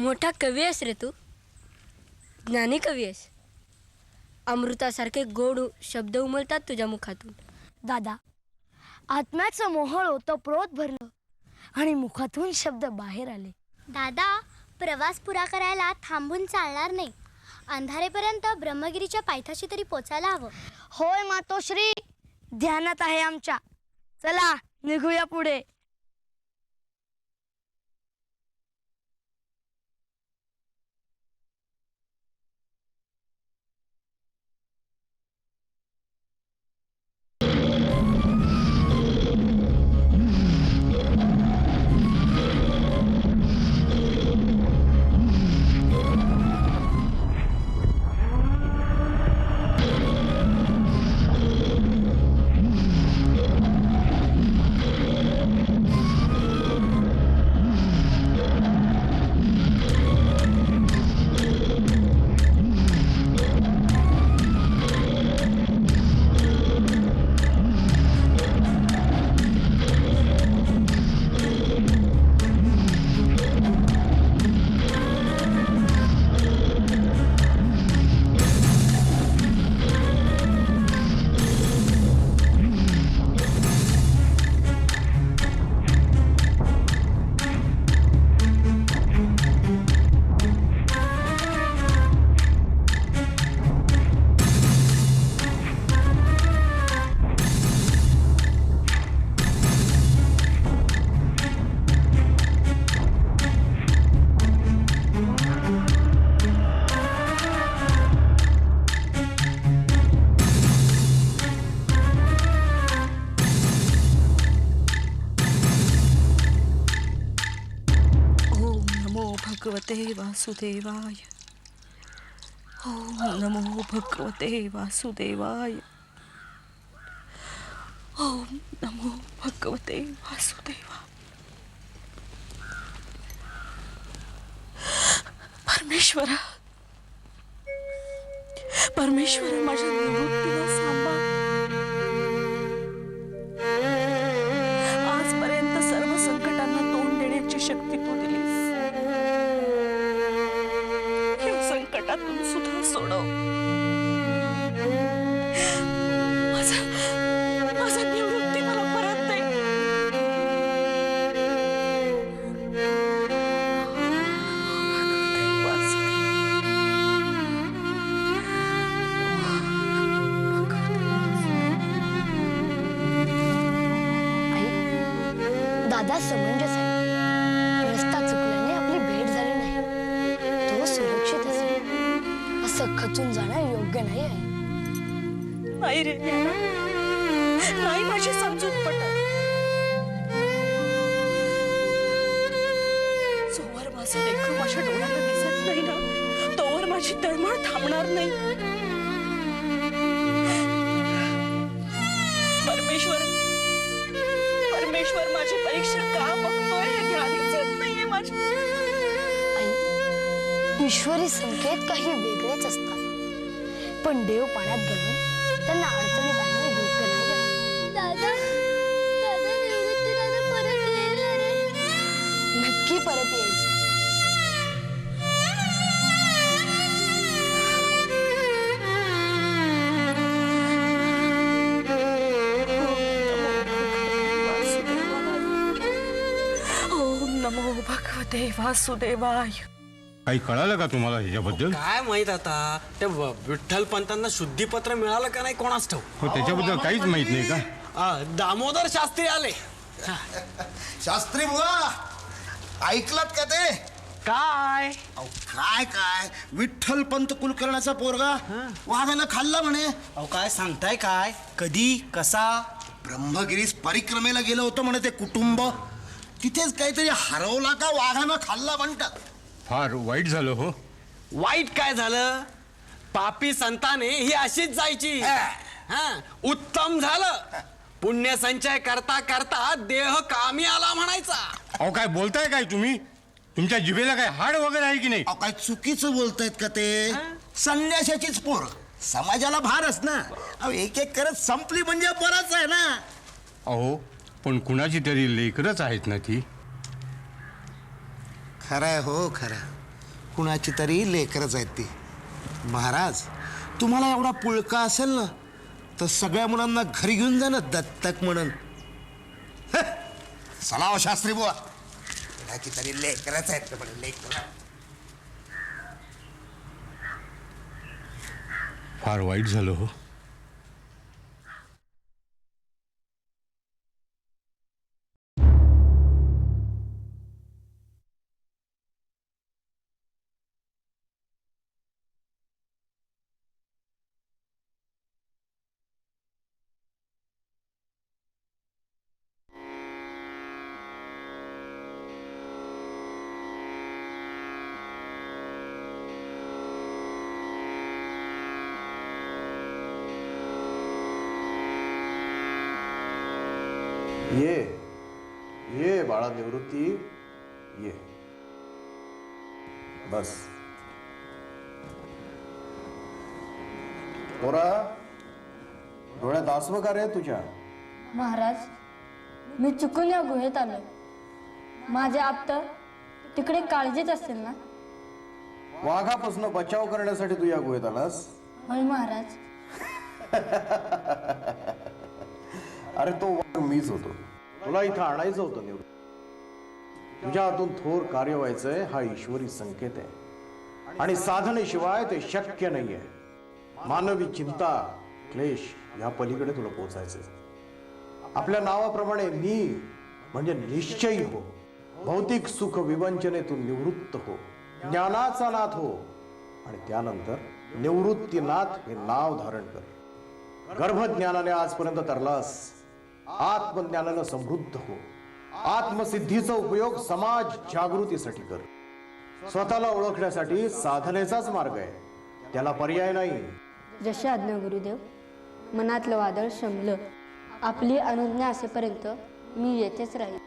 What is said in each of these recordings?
मोठा कवी आहेस रे तू. ज्ञानी कवी आहेस. अमृतासारखे गोड शब्द उमलतात तुझ्या मुखातून. दादा आत्म्याचं मोहळ होतं प्रोत भरलं आणि मुखातून शब्द बाहेर आले. दादा प्रवास पुरा करायला थांबून चालणार नाही. अंधारेपर्यंत ब्रह्मगिरीच्या पायथ्याशी तरी पोचायला हवं. होय मातोश्री ध्यानात आहे आमच्या. चला निघूया पुढे. भगवते वासुदेवाय ओम नमो भगवते वासुदेवाय ओम नमो भगवते वासुदेवाय परमेश्वरा परमेश्वरा माझ्या साधा समंजस आहे रस्ता चुकल्याने आपली भेट झाली नाही. तो सुरक्षित असेल. असं खचून जाणं योग्य नाही आहे. नाही रे नाही माझी समजून पटत. जोवर माझं लेकरू माझ्या डोळ्याला दिसत नाही ना तोवर माझी तळमळ थांबणार नाही. परीक्षा का बघतोय हे ध्यानीच? येत नाहीये माझ्या आई ईश्वरी संकेत काही वेगळेच असतात. पण देव पाण्यात घालून त्यांना अडचणीत आणणं योग्य नाही आहे. दादा दादा निवृत्ती दादा परत येईल रे? नक्की परत येईल. भगवते वासुदेवाय काही कळालं का तुम्हाला ह्याच्याबद्दल काय माहीत आता? ते व- विठ्ठल पंतांना शुद्धीपत्र मिळालं का नाही कोणाच ठाऊ हो त्याच्याबद्दल काहीच माहीत नाही का? आ, दामोदर शास्त्री आले. शास्त्री बुवा ऐकलात का ते? काय? अहो, काय काय? विठ्ठल पंत कुलकर्णाचा पोरगा वाघानं खाल्ला म्हणे. अहो काय सांगताय काय? कधी कसा? ब्रह्मगिरीस परिक्रमेला गेलं होतं म्हणे ते कुटुंब. तिथेच काहीतरी हरवला का वाघानं खाल्ला म्हणतात फार वाईट झालं हो. वाईट काय झालं? पापी संताने ही अशीच जायची. हा. उत्तम झालं. पुण्य संचय करता करता देह कामी आला म्हणायचा. अहो काय बोलताय काय तुम्ही? तुमच्या जिभेला काय हाड वगैरे आहे की नाही? अहो काय चुकीचं बोलतायत का ते? संन्याशाचीच पोर. समाजाला भारच ना. अहो एक एक करत संपली म्हणजे बरंच आहे ना. अहो पण कुणाची तरी लेकरच आहेत ना ती? खरंय हो खरं. कुणाची तरी लेकरच आहेत ती. महाराज तुम्हाला एवढा पुळका असेल ना तर सगळ्या मुलांना घरी घेऊन जा ना दत्तक म्हणून. हं. चला हो शास्त्री बुवा. कुणाची तरी लेकरच आहेत म्हणे लेकर. फार वाईट झालं हो. ये ये बाळा निवृत्ती ये। बस। पोरा डोळ्यात आसवं का रे तुझ्या? महाराज मी चुकून या गुहेत आलोय माझे आप्त तिकडे काळजीच असेल ना? वाघापासून बचाव करण्यासाठी तू या गुहेत आलास? होय महाराज. अरे तो वाघ मीच होतो. तुला इथं आणायचं होतं निवडून. तुझ्या हातून थोर कार्य व्हायचंय हा ईश्वरी संकेत आहे. आणि साधनेशिवाय ते शक्य नाहीये. मानवी चिंता क्लेश या पलीकडे तुला पोचायचंय. आपल्या नावाप्रमाणे मी म्हणजे निश्चयी हो. भौतिक सुख विवंचनेतून निवृत्त हो. ज्ञानाचा नाथ हो. आणि त्यानंतर निवृत्तीनाथ हे नाव धारण कर. गर्भज्ञानाने आजपर्यंत तरलास. आत्मज्ञानानं समृद्ध हो. आत्मसिद्धीचा उपयोग समाज जागृतीसाठी कर. स्वतःला ओळखण्यासाठी साधनेचाच मार्ग आहे. त्याला पर्याय नाही. जशी आज्ञा गुरुदेव मनातलं वादळ शमलं. आपली अनुज्ञा असेपर्यंत मी येथेच राहील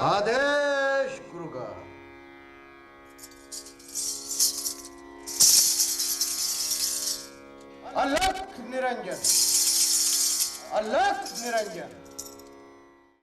Adeş kuruga. Allah niranjan. Allah niranjan.